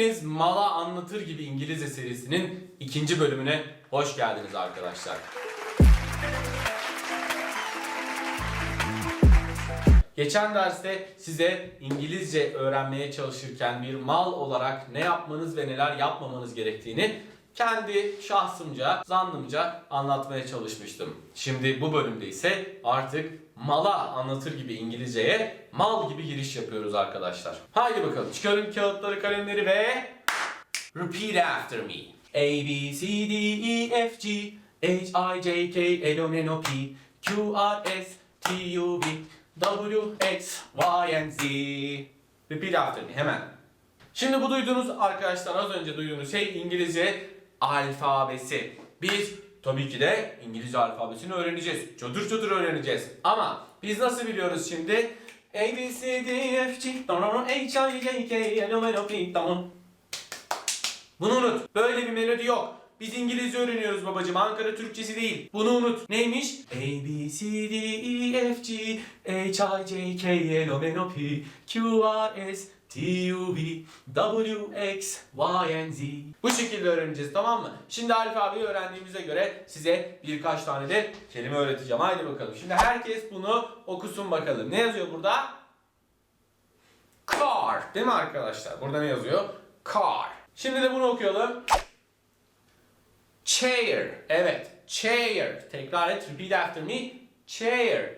Hepiniz Mala Anlatır gibi İngilizce serisinin ikinci bölümüne hoş geldiniz arkadaşlar. Geçen derste size İngilizce öğrenmeye çalışırken bir mal olarak ne yapmanız ve neler yapmamanız gerektiğini kendi şahsımca, zannımca anlatmaya çalışmıştım. Şimdi bu bölümde ise artık mala anlatır gibi İngilizceye mal gibi giriş yapıyoruz arkadaşlar. Haydi bakalım çıkarın kağıtları, kalemleri ve repeat after me. A, B, C, D, E, F, G, H, I, J, K, L, M, N, O, P, Q, R, S, T, U, V, W, X, Y, and Z. Repeat after me hemen. Şimdi bu duyduğunuz arkadaşlar az önce duyduğunuz şey İngilizce alfabesi. Biz tabii ki de İngilizce alfabesini öğreneceğiz. Çadır çadır öğreneceğiz. Ama biz nasıl biliyoruz şimdi? A, B, C, D, F, G, H, I, J, K, L, M, N, O, P, tamam. Bunu unut. Böyle bir melodi yok. Biz İngilizce öğreniyoruz babacım. Ankara Türkçesi değil. Bunu unut. Neymiş? A, B, C, D, E, F, G, H, I, J, K, L, M, N, O, P, Q, R, S, T, U, V, W, X, Y, and Z. Bu şekilde öğreneceğiz tamam mı? Şimdi alfabeyi öğrendiğimize göre size birkaç tane de kelime öğreteceğim. Haydi bakalım. Şimdi herkes bunu okusun bakalım. Ne yazıyor burada? Car. Değil mi arkadaşlar? Burada ne yazıyor? Car. Şimdi de bunu okuyalım. Chair. Evet. Chair. Tekrar et. Repeat after me. Chair.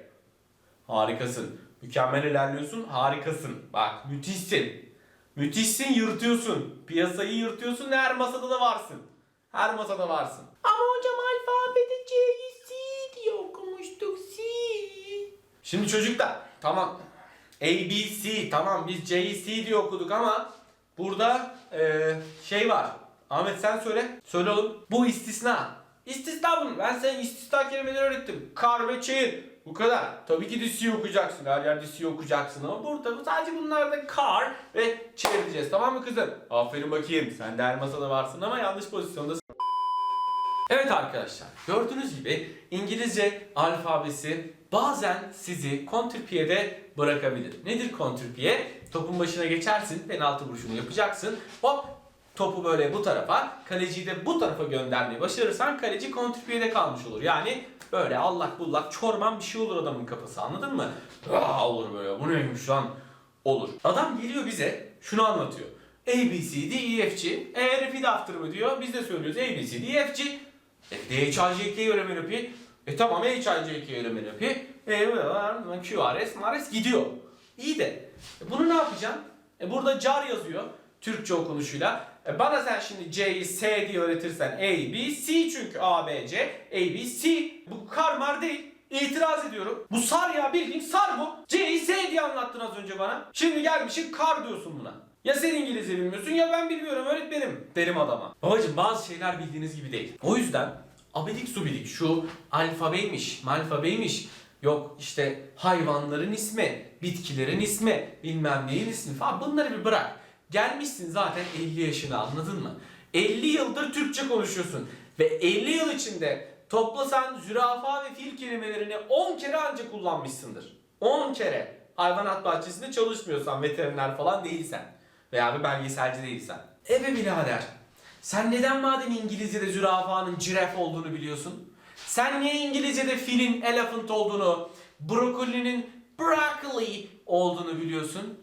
Harikasın. Mükemmel ilerliyorsun. Harikasın. Bak müthişsin. Müthişsin yırtıyorsun. Piyasayı yırtıyorsun. Her masada da varsın. Her masada varsın. Ama hocam alfabede C'yi C diye okumuştuk. C. Şimdi çocuklar tamam. A, B, C tamam biz C'yi C diye okuduk ama burada eee, şey var. Ahmet sen söyle. Söyle oğlum. Bu istisna. İstisna bunu. Ben sana istisna kelimeleri öğrettim. Kar ve çayır. Bu kadar. Tabii ki de C okuyacaksın. Her yerde C okuyacaksın ama burada sadece bunlarda kar ve çayır diyeceğiz. Tamam mı kızım? Aferin bakayım. Sen de her masada varsın ama yanlış pozisyonda Evet arkadaşlar, gördüğünüz gibi İngilizce alfabesi bazen sizi kontrpiyede bırakabilir. Nedir kontrpiye? Topun başına geçersin, penaltı vuruşunu yapacaksın. Hop topu böyle bu tarafa, kaleciyi de bu tarafa göndermeyi başarırsan kaleci kontrpiyede kalmış olur. Yani böyle allak bullak çorman bir şey olur adamın kafası anladın mı? Aa, olur böyle bu neymiş lan? Olur. Adam geliyor bize şunu anlatıyor. A, B, C, D, E, F, G. E, repeat after mı diyor. Biz de söylüyoruz A, B, C, D, E, F, G. E, D, H, I, J, K öğrenmen yapıyor. E tamam H, I, J, K öğrenmen yapıyor. E, Q, R, S, M, R, S gidiyor. İyi de e, bunu ne yapacaksın? E, burada car yazıyor. Türkçe okunuşuyla. E, bana sen şimdi C'yi S diye öğretirsen A, B, C çünkü A, B, C, A, B, C. Bu karmar değil. İtiraz ediyorum. Bu sar ya bildiğin sar bu. C'yi S diye anlattın az önce bana. Şimdi gelmişsin kar diyorsun buna. Ya sen İngilizce bilmiyorsun ya ben bilmiyorum öğretmenim derim adama. Babacım bazı şeyler bildiğiniz gibi değil. O yüzden abidik subidik şu alfabeymiş, malfabeymiş, yok işte hayvanların ismi, bitkilerin ismi, bilmem neyin ismi falan bunları bir bırak. Gelmişsin zaten 50 yaşına anladın mı? 50 yıldır Türkçe konuşuyorsun ve 50 yıl içinde toplasan zürafa ve fil kelimelerini 10 kere ancak kullanmışsındır. 10 kere. Hayvanat bahçesinde çalışmıyorsan, veteriner falan değilsen veya bir belgeselci değilsen. Ebe birader, sen neden madem İngilizce'de zürafanın giraffe olduğunu biliyorsun? Sen niye İngilizce'de filin elephant olduğunu, brokolinin broccoli olduğunu biliyorsun?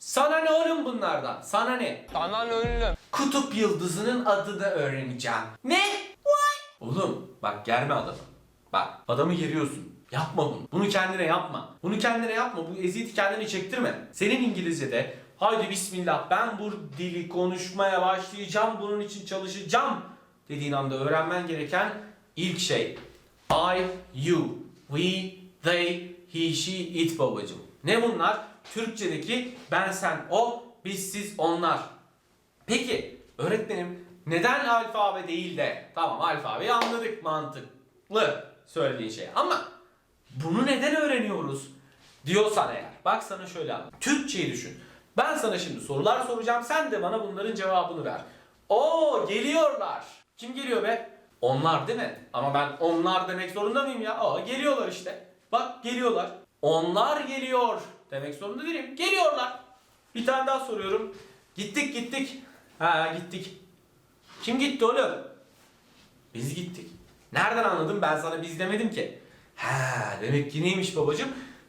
Sana ne oğlum bunlardan? Sana ne? Sana ünlü. Kutup yıldızının adını öğreneceğim. Ne? What? Oğlum bak germe adamı. Bak adamı geriyorsun. Yapma bunu. Bunu kendine yapma. Bunu kendine yapma. Bu eziyeti kendine çektirme. Senin İngilizce'de haydi bismillah ben bu dili konuşmaya başlayacağım. Bunun için çalışacağım dediğin anda öğrenmen gereken ilk şey. I, you, we, they, he, she, it babacım. Ne bunlar? Türkçedeki ben, sen, o, biz, siz, onlar. Peki öğretmenim neden alfabe değil de tamam alfabeyi anladık mantıklı söylediğin şey ama bunu neden öğreniyoruz diyorsan eğer bak sana şöyle anlat. Türkçeyi düşün. Ben sana şimdi sorular soracağım sen de bana bunların cevabını ver. Oo geliyorlar. Kim geliyor be? Onlar değil mi? Ama ben onlar demek zorunda mıyım ya? Aa geliyorlar işte. Bak geliyorlar. Onlar geliyor demek zorunda değilim. Geliyorlar. Bir tane daha soruyorum. Gittik gittik. Ha gittik. Kim gitti oğlum? Biz gittik. Nereden anladın? Ben sana biz demedim ki. Ha demek ki neymiş babacığım?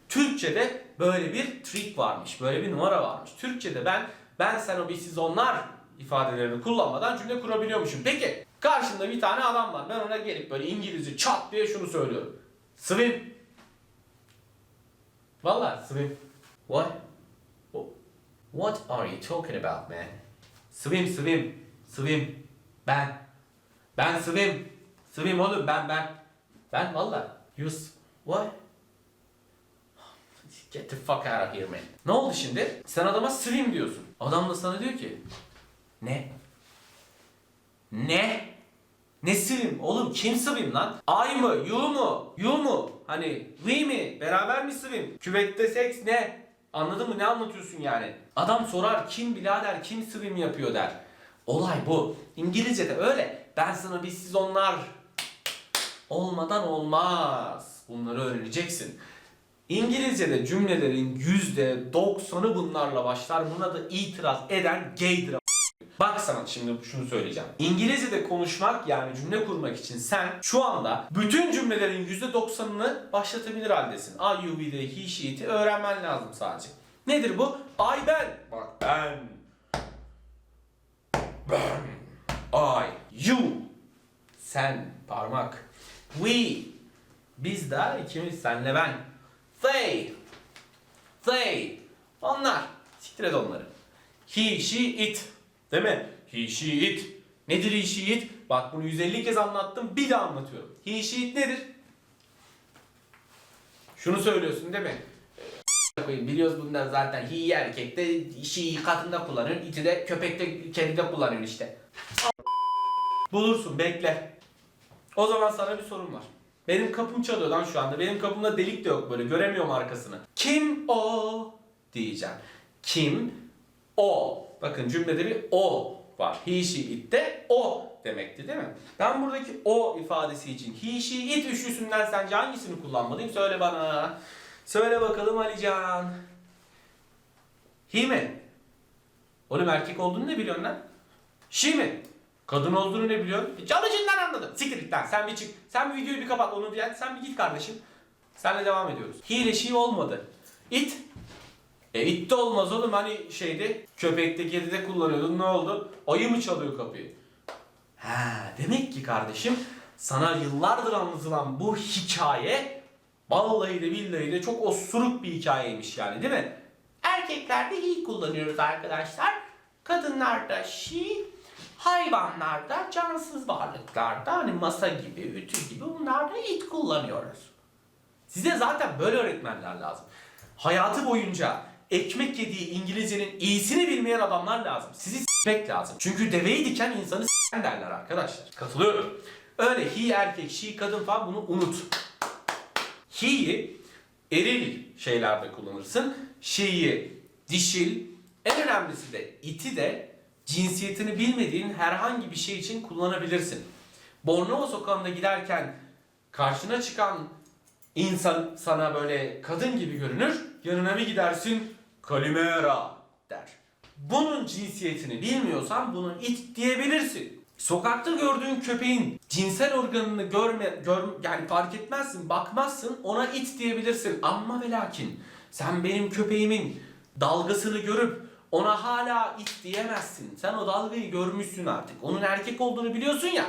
Türkçe'de böyle bir trik varmış. Böyle bir numara varmış. Türkçe'de ben ben sen o biz siz onlar ifadelerini kullanmadan cümle kurabiliyormuşum. Peki karşında bir tane adam var. Ben ona gelip böyle İngilizce çat diye şunu söylüyorum. Swim. Valla swim. What? What are you talking about man? Swim swim. Swim. Ben. Ben swim. Swim oğlum ben ben. Ben valla. You What? Get the fuck out of here man. Ne oldu şimdi? Sen adama swim diyorsun. Adam da sana diyor ki ne? Ne? Ne swim? Oğlum kim swim lan? I mı? You mu? You mu? Hani we mi? Beraber mi swim? Küvette seks ne? Anladın mı? Ne anlatıyorsun yani? Adam sorar kim birader kim swim yapıyor der. Olay bu. İngilizce'de öyle. Ben sana biz siz onlar olmadan olmaz. Bunları öğreneceksin. İngilizce'de cümlelerin %90'ı bunlarla başlar. Buna da itiraz eden gaydir. Bak sana şimdi şunu söyleyeceğim. İngilizce'de konuşmak yani cümle kurmak için sen şu anda bütün cümlelerin %90'ını başlatabilir haldesin. I, you, we, they, he, she, it'i öğrenmen lazım sadece. Nedir bu? I, ben. Bak ben. Ben. I, you. Sen, parmak. We. Biz de ikimiz, senle ben. They. They. Onlar. Siktir et onları. He, she, it. Değil mi? He, she, it. Nedir he, she, it? Bak bunu 150 kez anlattım. Bir daha anlatıyorum. He, she, it nedir? Şunu söylüyorsun değil mi? Ee, Biliyoruz bundan zaten he erkekte, she kadında kullanıyor, iti de köpekte, kedide kullanıyor işte. Bulursun bekle. O zaman sana bir sorum var. Benim kapım çalıyor lan şu anda. Benim kapımda delik de yok böyle. Göremiyorum arkasını. Kim o? Diyeceğim. Kim o? Bakın cümlede bir o var. He, she, it de o demekti değil mi? Ben buradaki o ifadesi için he, she, it üçlüsünden sence hangisini kullanmalıyım? Söyle bana. Söyle bakalım Alican. He mi? Oğlum erkek olduğunu ne biliyorsun lan? She mi? Kadın olduğunu ne biliyorsun? E, Çalışından anladım. Siktir. Sen bir çık. Sen bir videoyu bir kapat onu diyen. Sen bir git kardeşim. Senle devam ediyoruz. He ile she olmadı. It. E it de olmaz oğlum hani şeyde köpekte kedide kullanıyordun ne oldu? Ayı mı çalıyor kapıyı? Ha demek ki kardeşim sana yıllardır anlatılan bu hikaye vallahi de billahi de çok osuruk bir hikayeymiş yani değil mi? Erkeklerde he kullanıyoruz arkadaşlar. Kadınlarda she, hayvanlarda, cansız varlıklarda hani masa gibi, ütü gibi bunlarda it kullanıyoruz. Size zaten böyle öğretmenler lazım. Hayatı boyunca ekmek yediği İngilizcenin iyisini bilmeyen adamlar lazım. Sizi s**mek lazım. Çünkü deveyi diken insanı s**en derler arkadaşlar. Katılıyorum. Öyle he erkek, she kadın falan bunu unut. He'yi eril şeylerde kullanırsın. She'yi dişil. En önemlisi de iti de cinsiyetini bilmediğin herhangi bir şey için kullanabilirsin. Bornova sokağında giderken karşına çıkan insan sana böyle kadın gibi görünür. Yanına bir gidersin Kalimera der. Bunun cinsiyetini bilmiyorsan bunu it diyebilirsin. Sokakta gördüğün köpeğin cinsel organını görme, gör, yani fark etmezsin, bakmazsın ona it diyebilirsin. Ama ve lakin sen benim köpeğimin dalgasını görüp ona hala it diyemezsin. Sen o dalgayı görmüşsün artık. Onun erkek olduğunu biliyorsun ya.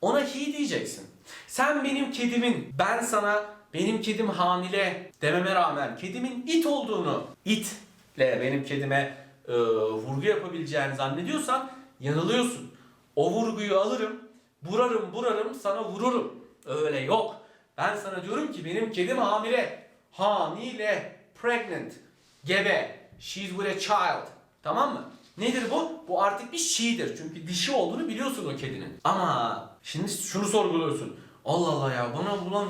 Ona he diyeceksin. Sen benim kedimin, ben sana benim kedim hamile dememe rağmen kedimin it olduğunu, itle benim kedime e, vurgu yapabileceğini zannediyorsan yanılıyorsun. O vurguyu alırım, burarım burarım sana vururum. Öyle yok. Ben sana diyorum ki benim kedim hamile. Hamile, pregnant, gebe, she's with a child. Tamam mı? Nedir bu? Bu artık bir she'dir. Çünkü dişi olduğunu biliyorsun o kedinin. Ama şimdi şunu sorguluyorsun. Allah Allah ya bana bulan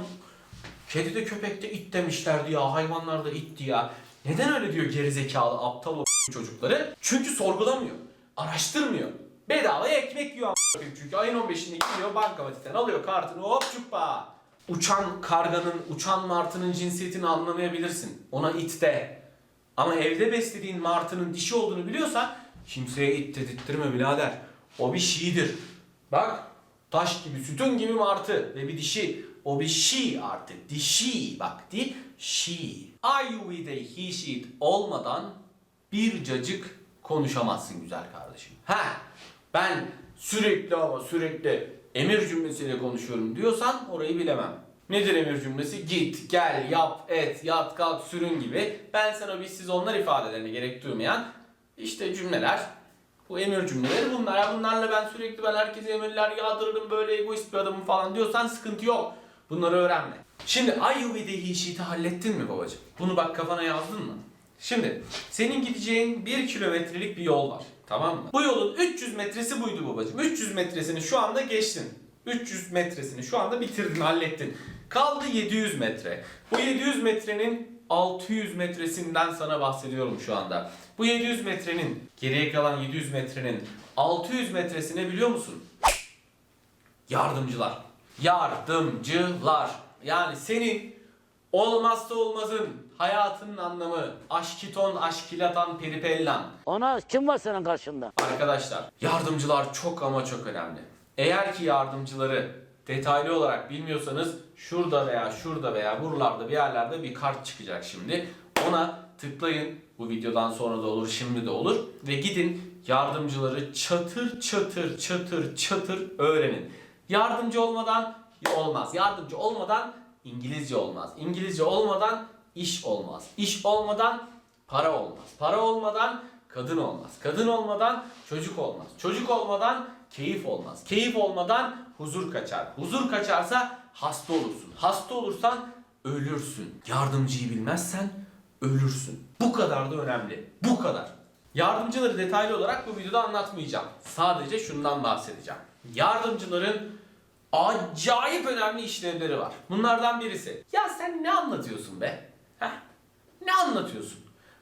kedi de köpekte it demişlerdi ya hayvanlarda itti ya. Neden öyle diyor gerizekalı aptal o çocukları? Çünkü sorgulamıyor. Araştırmıyor. Bedavaya ekmek yiyor. Çünkü ayın 15'inde gidiyor bankamatikten alıyor kartını hop çuppa. Uçan karganın, uçan martının cinsiyetini anlamayabilirsin. Ona it de. Ama evde beslediğin martının dişi olduğunu biliyorsan Kimseye it dedirttirme birader. O bir şiidir. Bak taş gibi sütun gibi martı ve bir dişi. O bir şi artık. Dişi bak di şi. I you with a he she it olmadan bir cacık konuşamazsın güzel kardeşim. Ha ben sürekli ama sürekli emir cümlesiyle konuşuyorum diyorsan orayı bilemem. Nedir emir cümlesi? Git, gel, yap, et, yat, kalk, sürün gibi. Ben sana biz siz onlar ifadelerini gerek duymayan işte cümleler. Bu emir cümleleri bunlar. Ya bunlarla ben sürekli ben herkese emirler yağdırırım böyle egoist bir adamım falan diyorsan sıkıntı yok. Bunları öğrenme. Şimdi I you with the he she'ti hallettin mi babacığım? Bunu bak kafana yazdın mı? Şimdi senin gideceğin 1 kilometrelik bir yol var. Tamam mı? Bu yolun 300 metresi buydu babacığım. 300 metresini şu anda geçtin. 300 metresini şu anda bitirdin, hallettin. Kaldı 700 metre. Bu 700 metrenin 600 metresinden sana bahsediyorum şu anda. Bu 700 metrenin, geriye kalan 700 metrenin 600 metresini biliyor musun? Yardımcılar. Yardımcılar. Yani senin olmazsa olmazın, hayatının anlamı, aşkiton, aşkilatan, peripellan. Ona kim var senin karşında? Arkadaşlar yardımcılar çok ama çok önemli. Eğer ki yardımcıları detaylı olarak bilmiyorsanız şurada veya şurada veya buralarda bir yerlerde bir kart çıkacak şimdi. Ona tıklayın. Bu videodan sonra da olur, şimdi de olur. Ve gidin yardımcıları çatır çatır çatır çatır öğrenin. Yardımcı olmadan olmaz. Yardımcı olmadan İngilizce olmaz. İngilizce olmadan iş olmaz. İş olmadan para olmaz. Para olmadan kadın olmaz. Kadın olmadan çocuk olmaz. Çocuk olmadan keyif olmaz. Keyif olmadan huzur kaçar. Huzur kaçarsa hasta olursun. Hasta olursan ölürsün. Yardımcıyı bilmezsen ölürsün. Bu kadar da önemli. Bu kadar. Yardımcıları detaylı olarak bu videoda anlatmayacağım. Sadece şundan bahsedeceğim. Yardımcıların acayip önemli işlevleri var. Bunlardan birisi. Ya sen ne anlatıyorsun be? Heh? Ne anlatıyorsun?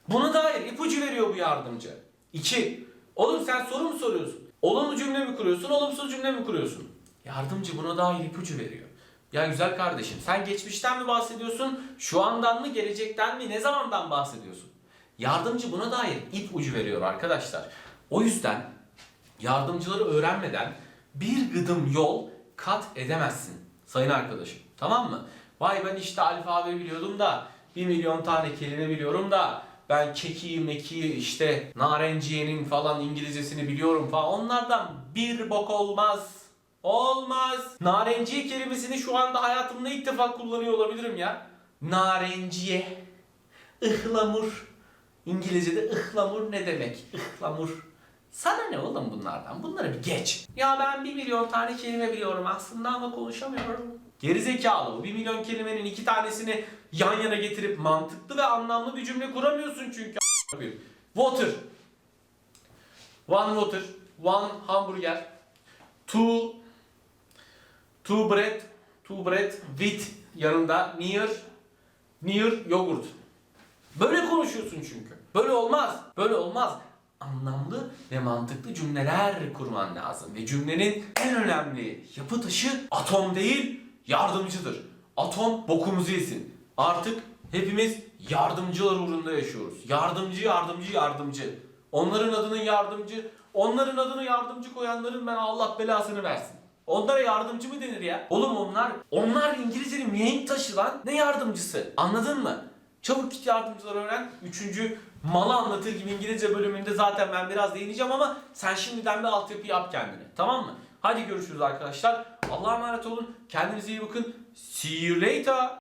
Buna dair ipucu veriyor bu yardımcı. İki. Oğlum sen soru mu soruyorsun? Olumlu cümle mi kuruyorsun, olumsuz cümle mi kuruyorsun? Yardımcı buna dair ipucu veriyor. Ya güzel kardeşim sen geçmişten mi bahsediyorsun, şu andan mı, gelecekten mi, ne zamandan bahsediyorsun? Yardımcı buna dair ipucu veriyor arkadaşlar. O yüzden yardımcıları öğrenmeden bir gıdım yol kat edemezsin sayın arkadaşım. Tamam mı? Vay ben işte alfabe biliyordum da bir milyon tane kelime biliyorum da ben kekiği mekiği işte narenciyenin falan İngilizcesini biliyorum falan onlardan bir bok olmaz. Olmaz. Narenciye kelimesini şu anda hayatımda ilk defa kullanıyor olabilirim ya. Narenciye. Ihlamur. İngilizce'de ıhlamur ne demek? Ihlamur. Sana ne oğlum bunlardan? Bunları bir geç. Ya ben bir milyon tane kelime biliyorum aslında ama konuşamıyorum. Gerizekalı bu. Bir milyon kelimenin iki tanesini yan yana getirip mantıklı ve anlamlı bir cümle kuramıyorsun çünkü. Water. One water. One hamburger. Two Two bread. Two bread with yanında near near yogurt. Böyle konuşuyorsun çünkü. Böyle olmaz. Böyle olmaz. Anlamlı ve mantıklı cümleler kurman lazım. Ve cümlenin en önemli yapı taşı atom değil, yardımcıdır. Atom bokumuzu yesin. Artık hepimiz yardımcılar uğrunda yaşıyoruz. Yardımcı, yardımcı, yardımcı. Onların adının yardımcı, onların adını yardımcı koyanların ben Allah belasını versin. Onlara yardımcı mı denir ya? Oğlum onlar, onlar İngilizcenin mihenk taşı lan. Ne yardımcısı? Anladın mı? Çabuk git yardımcılar öğren. Üçüncü malı anlatır gibi İngilizce bölümünde zaten ben biraz değineceğim ama sen şimdiden bir altyapı yap kendine. Tamam mı? Hadi görüşürüz arkadaşlar. Allah'a emanet olun. Kendinize iyi bakın. See you later.